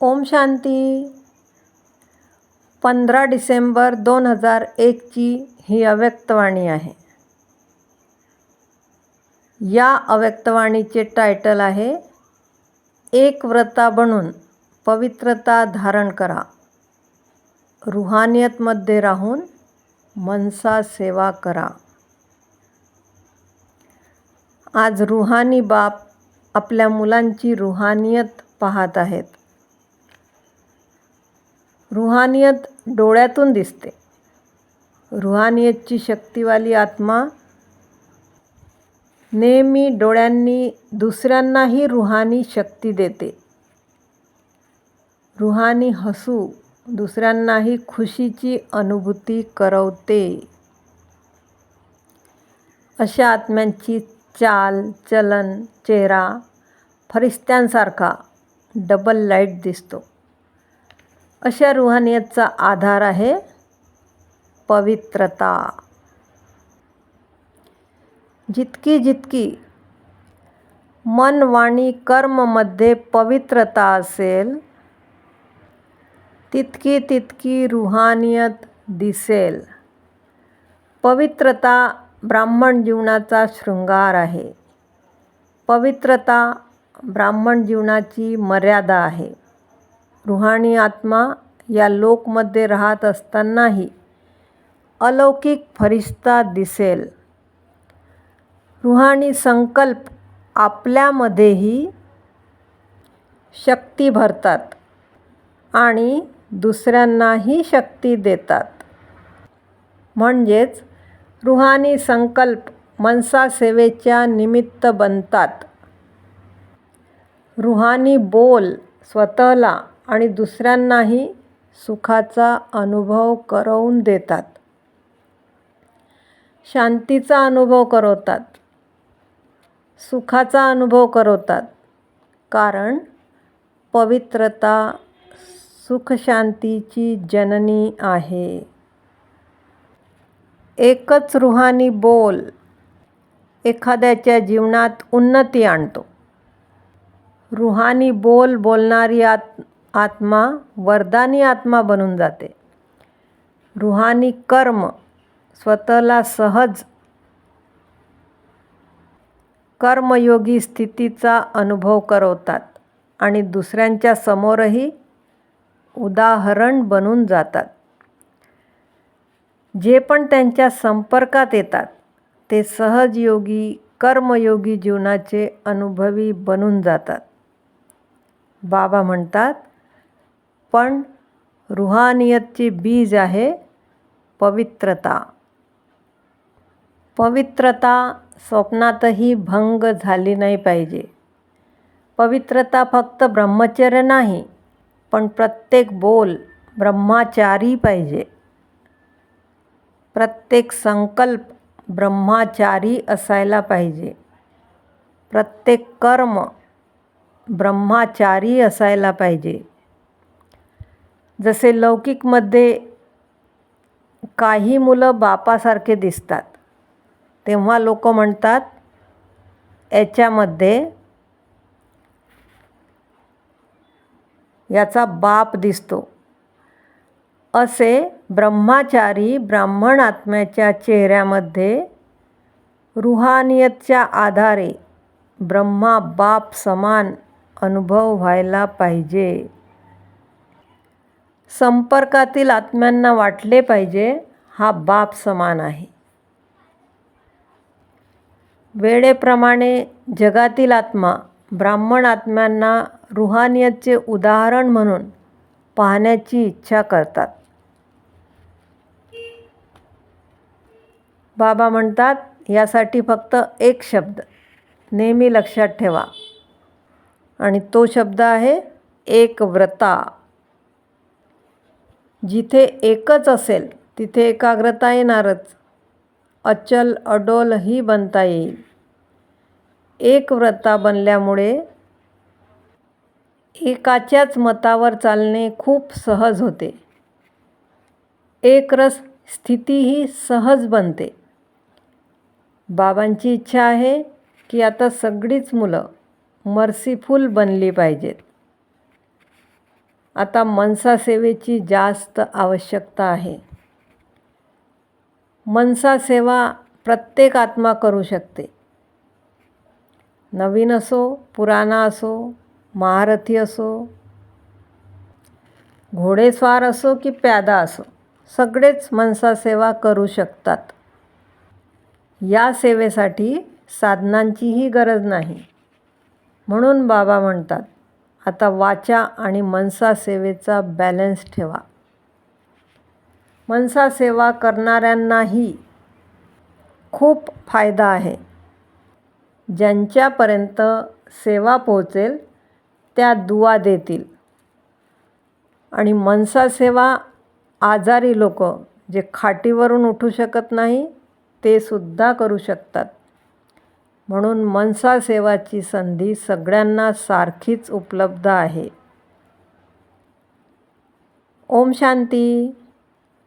ओम शांती. पंधरा डिसेंबर दोन हजार एकची ही अव्यक्तवाणी आहे. या अव्यक्तवाणीचे टायटल आहे एक व्रता बनून पवित्रता धारण करा. रुहानियतमध्ये राहून मनसा सेवा करा. आज रुहानी बाप आपल्या मुलांची रुहानियत पाहत आहेत. रुहानियत डोळ्यातून दिसते. रुहानियतची शक्तीवाली आत्मा नेहमी डोळ्यांनी दुसऱ्यांनाही रुहानी शक्ती देते. रुहानी हसू दुसऱ्यांनाही खुशीची अनुभूती करवते. अशा आत्म्यांची चाल चलन चेहरा फरिस्त्यांसारखा डबल लाइट दिसतो. अशा रुहानियतचा आधार आहे पवित्रता. जितकी जितकी मन वाणी कर्ममध्ये पवित्रता असेल तितकी तितकी रुहानियत दिसेल. पवित्रता ब्राह्मण जीवनाचा शृंगार आहे. पवित्रता ब्राह्मण जीवनाची मर्यादा आहे. रुहाणी आत्मा या लोकमध्ये राहत असतानाही अलौकिक फरिश्ता दिसेल. रुहाणी संकल्प आपल्यामध्येही शक्ती भरतात आणि दुसऱ्यांनाही शक्ती देतात. म्हणजेच रुहानी संकल्प मनसा सेवेच्या निमित्त बनतात. रुहानी बोल स्वतःला आणि दुसऱ्यांनाही सुखाचा अनुभव करवून देतात. शांतीचा अनुभव करवतात. सुखाचा अनुभव करवतात. कारण पवित्रता सुखशांतीची जननी आहे. एकच रुहानी बोल एखाद्याच्या जीवनात उन्नती आणतो. रुहानी बोल बोलणारी आत आत्मा वरदानी आत्मा बनून जाते. रुहानी कर्म स्वतःला सहज कर्मयोगी स्थितीचा अनुभव करवतात आणि दुसऱ्यांच्या समोरही उदाहरण बनून जातात. जे पण त्यांच्या संपर्कात येतात ते सहजयोगी कर्मयोगी जीवनाचे अनुभवी बनून जातात. बाबा म्हणतात पण रुहानियतचे बीज आहे पवित्रता. पवित्रता स्वप्नातही भंग झाली नाही पाहिजे. पवित्रता फक्त ब्रह्मचर्य नाही पण प्रत्येक बोल ब्रह्माचारी पाहिजे. प्रत्येक संकल्प ब्रह्माचारी असायला पाहिजे. प्रत्येक कर्म ब्रह्माचारी असायला पाहिजे. जसे लौकिकमध्ये काही मुलं बापासारखे दिसतात तेव्हा लोक म्हणतात याच्यामध्ये याचा बाप दिसतो. असे ब्रह्माचारी ब्राह्मण आत्म्याच्या चेहऱ्यामध्ये रुहानियतच्या आधारे ब्रह्मा बाप समान अनुभव व्हायला पाहिजे. संपर्कातील आत्म्यांना वाटले पाहिजे हा बाप समान आहे. वेळेप्रमाणे जगातील आत्मा ब्राह्मण आत्म्यांना रुहानियतचे उदाहरण म्हणून पाहण्याची इच्छा करतात. बाबा म्हणतात यासाठी फक्त एक शब्द नेहमी लक्षात ठेवा. आणि तो शब्द आहे एक व्रता. जिथे एकच असेल तिथे एकाग्रता येणारच. अचल अडोलही बनता येईल. एक व्रता बनल्यामुळे एकाच्याच मतावर चालणे खूप सहज होते. एकरस स्थितीही सहज बनते. बाबांची इच्छा आहे की आता सगळीच मुलं मर्सीफुल बनली पाहिजेत. आता मनसा सेवेची जास्त आवश्यकता आहे. मनसा सेवा प्रत्येक आत्मा करू शकते. नवीन असो पुराणा असो महारथी असो घोडेस्वार असो की प्यादा असो सगळेच मनसा सेवा करू शकतात. या सेवेसाठी साधनांचीही गरज नाही. म्हणून बाबा म्हणतात आता वाचा आणि मनसा सेवेचा बॅलन्स ठेवा. मनसा सेवा करणाऱ्यांनाही खूप फायदा आहे. ज्यांच्यापर्यंत सेवा पोहोचेल त्या दुवा देतील. आणि मनसा सेवा आजारी लोक जे खाटीवरून उठू शकत नाही ते सुद्धा करू शकतात. म्हणून मनसा सेवाची संधी सगळ्यांना सारखीच उपलब्ध आहे. ओम शांती.